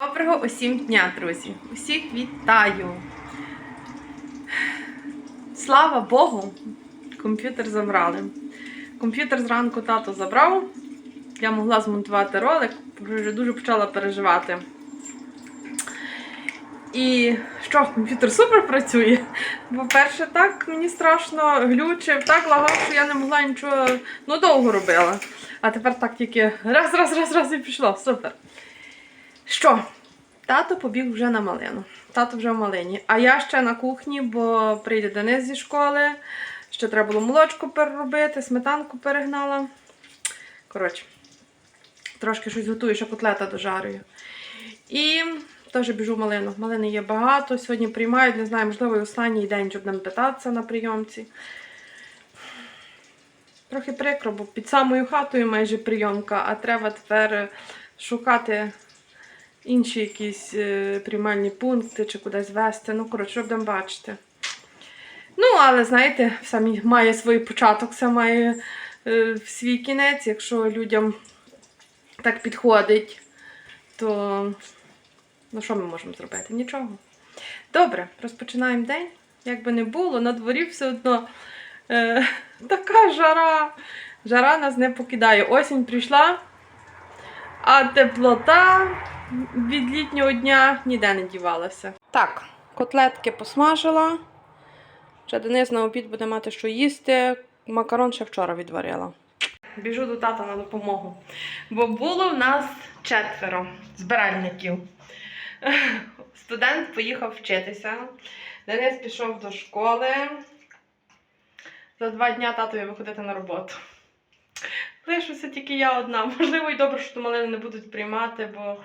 Доброго усім дня, друзі! Усіх вітаю! Слава Богу! Комп'ютер забрали. Комп'ютер зранку тато забрав. Я могла змонтувати ролик, вже дуже почала переживати. І що, комп'ютер супер працює. По-перше, так мені страшно глючив, так лагав, що я не могла нічого ну, довго робила. А тепер так тільки раз, раз, раз, раз і пішло. Супер. Що? Тато побіг вже на малину. Тато вже в малині. А я ще на кухні, бо прийде Денис зі школи. Ще треба було молочко переробити, сметанку перегнала. Коротше, трошки щось готую, ще котлета дожарюю. І теж біжу в малину. Малини є багато. Сьогодні приймають, не знаю, можливо, і останній день, щоб нам питатися на прийомці. Трохи прикро, бо під самою хатою майже прийомка, а треба тепер шукати інші якісь е, приймальні пункти чи кудись вести. Ну, коротше, що будемо бачити. Ну, але знаєте, все мі- має свій початок, все має е, свій кінець. Якщо людям так підходить, то ну, що ми можемо зробити? Нічого. Добре, розпочинаємо день. Як би не було, на дворі все одно е, така жара. Жара нас не покидає. Осінь прийшла, а теплота від літнього дня ніде не дівалася. Так, котлетки посмажила. Ще Денис на обід буде мати що їсти. Макарон ще вчора відварила. Біжу до тата на допомогу. Бо було в нас четверо збиральників. Студент поїхав вчитися. Денис пішов до школи. За два дня татові виходити на роботу. Лишуся тільки я одна. Можливо, і добре, що ту малину не будуть приймати, бо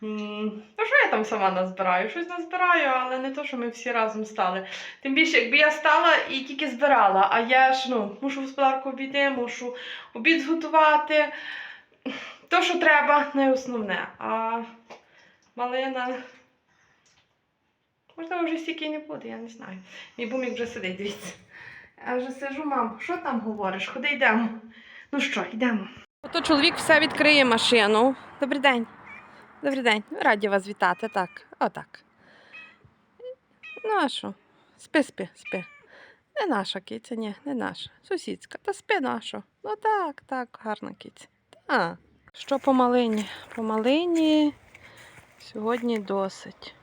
ну, що я там сама назбираю? Щось назбираю, але не то, що ми всі разом стали. Тим більше, якби я стала і тільки збирала, а я ж ну, мушу господарку обійти, мушу обід зготувати. То, що треба, не основне. А малина. Можливо, вже стільки не буде, я не знаю. Мій бумік вже сидить, дивіться. Я вже сижу, мам, що там говориш? Ходи йдемо. Ну що, йдемо. Ото чоловік все відкриє машину. Добрий день. Добрий день. Раді вас вітати. Так, отак. Ну, а що? Спи, спи, спи. Не наша киця, ні, не наша. Сусідська. Та спи наша. Ну так, так, гарна киця. Так. Що по малині? По малині сьогодні досить.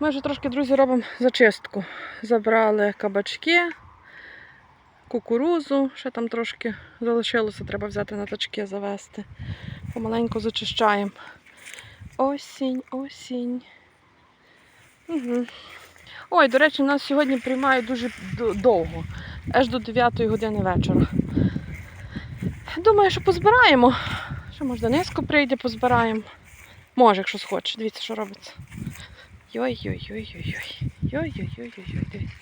Ми вже трошки, друзі, робимо зачистку. Забрали кабачки, кукурузу, ще там трошки залишилося, треба взяти на тачки завести. Помаленьку зачищаємо. Осінь, осінь. Угу. Ой, до речі, нас сьогодні приймають дуже довго, аж до 9 години вечора. Думаю, що позбираємо. Ще може Дениско прийде, позбираємо. Може, якщо схоче. Дивіться, що робиться. Йой-йой-йой-йой-йой. Йой-йой-йой-йой, дивіться.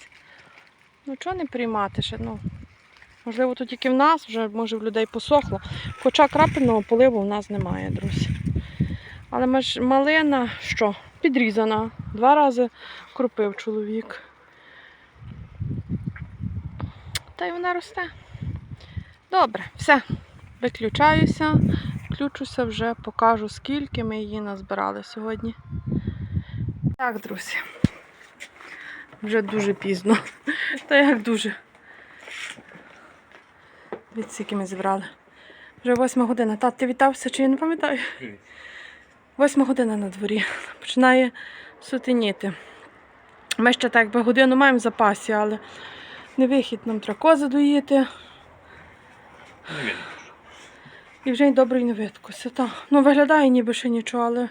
Ну, чого не приймати ще? Ну, можливо, то тільки в нас, вже може в людей посохло. Хоча крапельного поливу в нас немає, друзі. Але ми ж малина що? Підрізана. Два рази кропив чоловік. Та й вона росте. Добре, все. Виключаюся. Включуся вже, покажу, скільки ми її назбирали сьогодні. Так, друзі. Вже дуже пізно. Та як дуже. Від скільки ми зібрали. Вже восьма година. Тат, ти вітався, чи я не пам'ятаю? Восьма година на дворі. Починає сутеніти. Ми ще так би годину маємо в запасі, але не вихід нам треба кози доїти. І вже й добре й не видкося. Ну, виглядає ніби ще нічого, але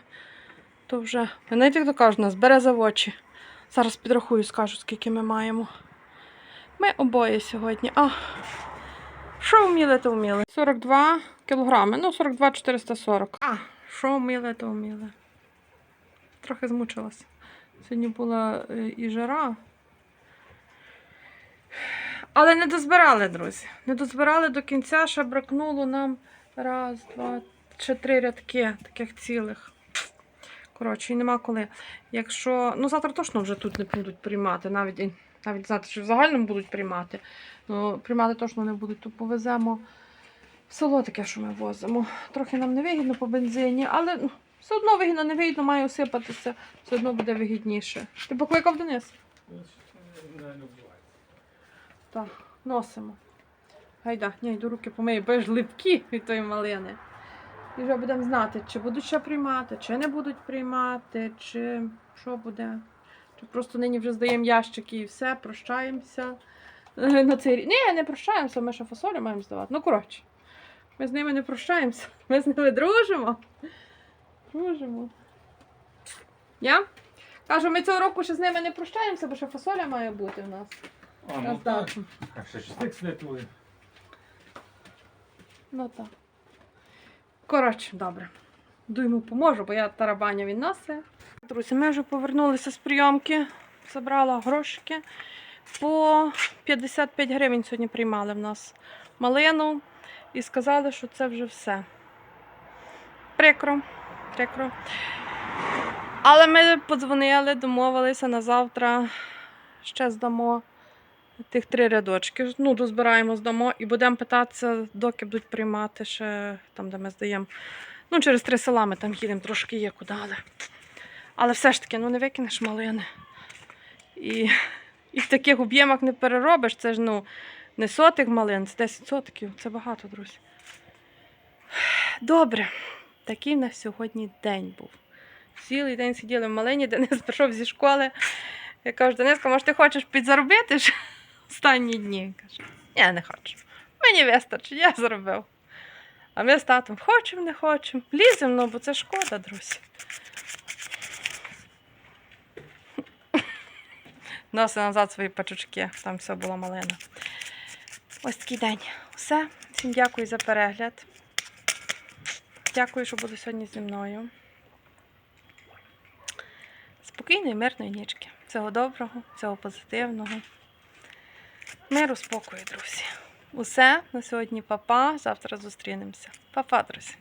то вже. Знаєте, як то кажуть, нас бере за очі. Зараз підрахую, скажу, скільки ми маємо. Ми обоє сьогодні. А, що вміли, то вміли. 42 кілограми. Ну, 42 440. А, що вміли, то вміли. Трохи змучилася. Сьогодні була е, і жара. Але не дозбирали, друзі. Не дозбирали до кінця, ще бракнуло нам раз, два, ще три рядки таких цілих. Коротше, нема коли. Якщо. Ну, завтра точно вже тут не будуть приймати, навіть, навіть знати, що в загальному будуть приймати. Ну, приймати точно не будуть, то повеземо село таке, що ми возимо. Трохи нам не вигідно по бензині, але ну, Все одно вигідно, не вигідно, має осипатися, все одно буде вигідніше. Ти покликав Денис? Так, носимо. Гайда, ні, йду руки помию, бо ж липкі від тої малини. І вже будемо знати, чи будуть ще приймати, чи не будуть приймати, чи що буде. Чи просто нині вже здаємо ящики і все, прощаємося. Е, На цей рік. Ні, не прощаємося, ми ще фасолі маємо здавати. Ну, коротше, ми з ними не прощаємося. Ми з ними дружимо. Дружимо. Я? Кажу, ми цього року ще з ними не прощаємося, бо ще фасоля має бути в нас. А, ну так. здачу. А ще ж тих святує. Ну так. Коротше, добре. Ду поможу, бо я тарабаня він носи. Друзі, ми вже повернулися з прийомки. Забрала грошики. По 55 гривень сьогодні приймали в нас малину і сказали, що це вже все. Прикро, прикро. Але ми подзвонили, домовилися на завтра. Ще здамо тих три рядочки. Ну, дозбираємо, здамо і будемо питатися, доки будуть приймати ще там, де ми здаємо. Ну, через три села ми там їдемо, трошки є куди, але. Але все ж таки, ну не викинеш малини. І, і в таких об'ємах не переробиш. Це ж ну, не сотих малин, це 10 сотків. Це багато, друзі. Добре, такий в нас сьогодні день був. Цілий день сиділи в малині, Денис прийшов зі школи. Я кажу, Дениска, може, ти хочеш підзаробити останні дні? Каже, ні, не хочу. Мені вистачить, я зробив. А ми з татом хочемо, не хочемо. Ліземо, ну, бо це шкода, друзі. Носи назад свої пачучки, там все було малина. Ось такий день. Все. Всім дякую за перегляд. Дякую, що були сьогодні зі мною. Спокійної, мирної нічки. Всього доброго, всього позитивного. Миру, спокою, друзі. Усе на сьогодні, папа. Завтра зустрінемося. Папа, друзі.